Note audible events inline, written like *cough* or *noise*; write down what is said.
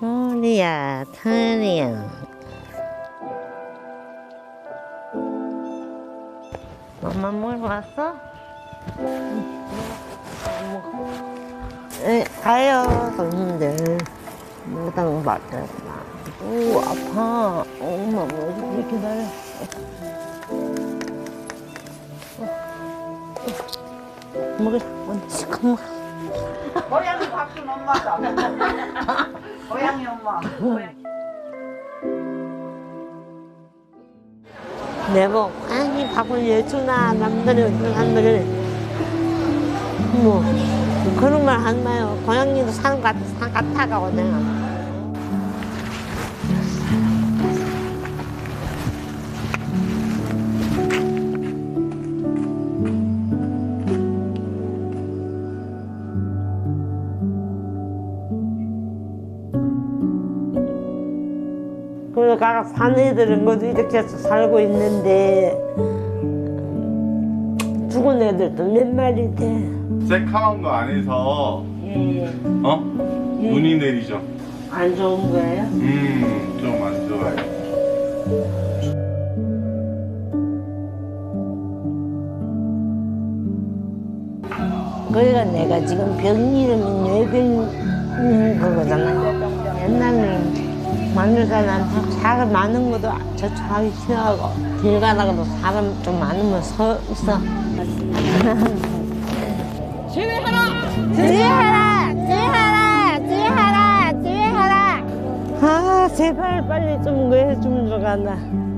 토리야, 토리야. 엄마 물 왔어? 에, 가요, 손님들. 무당 받았나. 오, 아파. 엄마, 뭐, 이렇게 기다려. 먹을, 언니, 시커 먹어. 고양이 밥준 엄마다. 고양이 엄마. 내복 아니 밥을 예주나 남들이 남들이 뭐 그런 말 하지 마요 고양이도 산 같, 산 같아가고 내가 그러니까 산 애들은 모두 이렇게 해서 살고 있는데 죽은 애들도 몇 마리 돼. 새카만 거 안에서 예, 어? 눈이 내리죠. 안 좋은 거예요? 음, 좀 안 좋아요. 그러니까 내가 지금 병 이름이 뇌병 그거잖아. 옛날에는 많은 사람 사람 많은 것도 저축하기 싫어하고 길 가다가도 사람 좀 많으면 서 있어. *laughs* 주의하라! 주의하라! 주의하라! 주의하라! 아 제발 빨리 좀 그거 해주면 좋겠나.